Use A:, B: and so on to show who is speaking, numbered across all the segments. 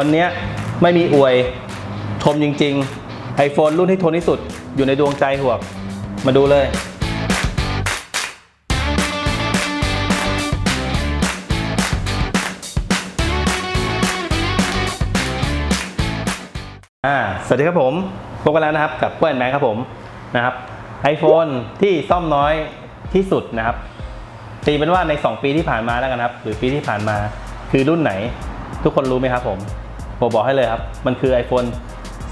A: วันนี้ไม่มีอวยชมจริง ๆ iPhone รุ่นที่ทนที่สุดอยู่ในดวงใจหัวก มาดูเลยอ่าสวัสดีครับผมพบกันแล้วนะครับกับเพื่อนแบงค์ครับผมนะครับ iPhone ที่ซ่อมน้อยที่สุดนะครับตีเป็นว่าใน 2 ปีที่ผ่านมาแล้วกันครับ หรือปีที่ผ่านมาคือรุ่นไหน ทุกคนรู้ไหมครับผม ผมบอกให้เลยครับ มันคือ iPhone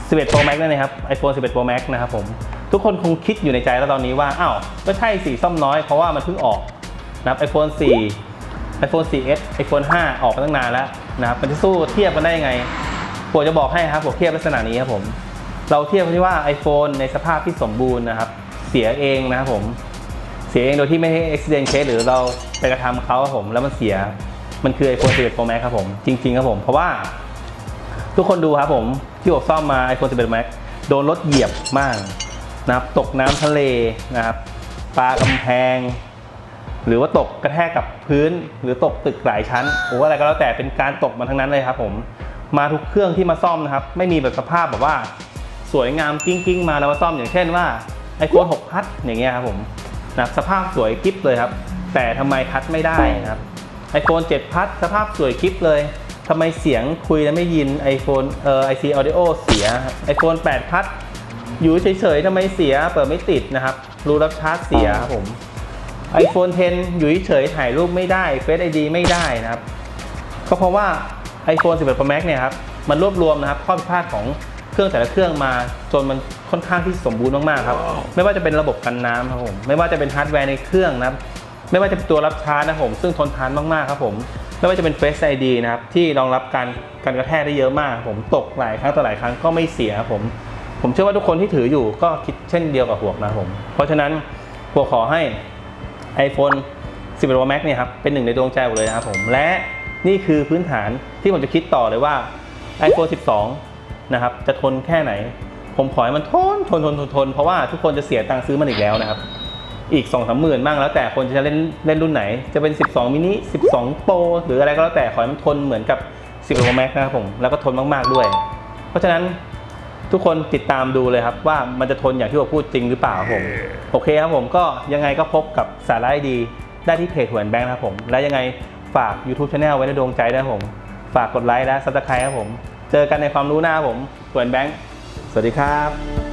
A: 11 Pro Max นั่นเองครับ iPhone 11 Pro Max นะครับผม ทุกคนคงคิดอยู่ในใจแล้วตอนนี้ว่า อ้าว ก็ใช่สีซ่อมน้อย เพราะว่ามันเพิ่งออกนะครับ iPhone 4 iPhone 4S iPhone 5 ออกมาตั้งนานแล้วนะครับมันจะสู้เทียบกันได้ยังไงผมจะบอกให้ครับผมเทียบลักษณะนี้ครับผม เราเทียบที่ว่า iPhone ในสภาพที่สมบูรณ์นะครับ เสียเองนะครับผม เสียเองโดยที่ไม่ให้ accident case หรือเราไปกระทำเขาครับผม แล้วมันเสีย มันคือ iPhone 11 Pro Max ครับผม จริงๆครับผม เพราะว่า ทุกคนดูครับผม ที่ผมซ่อมมา iPhone 11 Max โดนรถเหยียบมากนะครับตกน้ำทะเลนะครับปลากำแพง หรือว่าตกกระแทกกับพื้น หรือตกตึกหลายชั้นโอ้อะไรก็แล้วแต่เป็นการตกมาทั้งนั้นเลยครับผมมาทุกเครื่องที่มาซ่อมนะครับ ไม่มีแบบสภาพแบบว่า สวยงามกิ้งกิ้งๆมาแล้วมาซ่อมอย่างเช่นว่า iPhone 6พัดอย่างเงี้ยครับผมนับสภาพสวยกิ๊บเลยครับ แต่ทำไมพัดไม่ได้นะครับ iPhone 7พัดสภาพสวยกิ๊บเลย ทำไมเสียงคุยแล้วไม่ยิน iPhone เอ่อ IC Audio เสียครับ iPhone 8 พัดอยู่เฉยๆทำไมเสียเปิดไม่ติดนะครับ รูรับชาร์จเสียครับผม iPhone 10 อยู่เฉยๆถ่ายรูปไม่ได้ Face ID ไม่ได้นะครับ ก็เพราะว่า iPhone 11 Pro Max เนี่ยครับ มันรวบรวมนะครับข้อผิดพลาดของเครื่องแต่ละเครื่องมา จนมันค่อนข้างที่สมบูรณ์มากๆครับ ไม่ว่าจะเป็นระบบกันน้ำครับผม ไม่ว่าจะเป็นฮาร์ดแวร์ในเครื่องนะครับ ไม่ว่าจะเป็นตัวรับชาร์จนะครับผม ซึ่งทนทานมากๆครับผม ไม่ว่าจะเป็น Face ID นะครับ ที่รองรับการการกระแทกได้เยอะมาก ผมตกหลายครั้งต่อหลายครั้งก็ไม่เสียผม ผมเชื่อว่าทุกคนที่ถืออยู่ก็คิดเช่นเดียวกับหัวนะผม เพราะฉะนั้นหัวขอให้ iPhone 11 Pro Max เนี่ยครับเป็นหนึ่งในดวงใจผมเลยนะครับผม และนี่คือพื้นฐานที่ผมจะคิดต่อเลยว่า iPhone 12 นะครับ จะทนแค่ไหน ผมขอให้มันทนทนทนทนทนเพราะว่าทุกคนจะเสียตังค์ซื้อมันอีกแล้วนะครับ อีก2องสามหมื่นบ้างแล้วแต่คนจะเล่นเล่นรุ่นไหน จะเป็น 12 มินิ 12 Pro หรืออะไรก็แล้วแต่ขอให้มันทนเหมือนกับ11 Pro Max นะครับผม แล้วก็ทนมาก ๆ ด้วย เพราะฉะนั้นทุกคนติดตามดูเลยครับ ว่ามันจะทนอย่างที่ผมพูดจริงหรือเปล่าผม โอเคครับผมก็ยังไงก็พบกับสาระดีได้ที่เพจหวนแบงค์นะครับผม และยังไงฝาก YouTube Channel ไว้ในดวงใจด้วยผม ฝากกดไลค์และซับสไครต์ครับผม เจอกันในความรู้หน้าครับผมหวนแบงค์สวัสดีครับ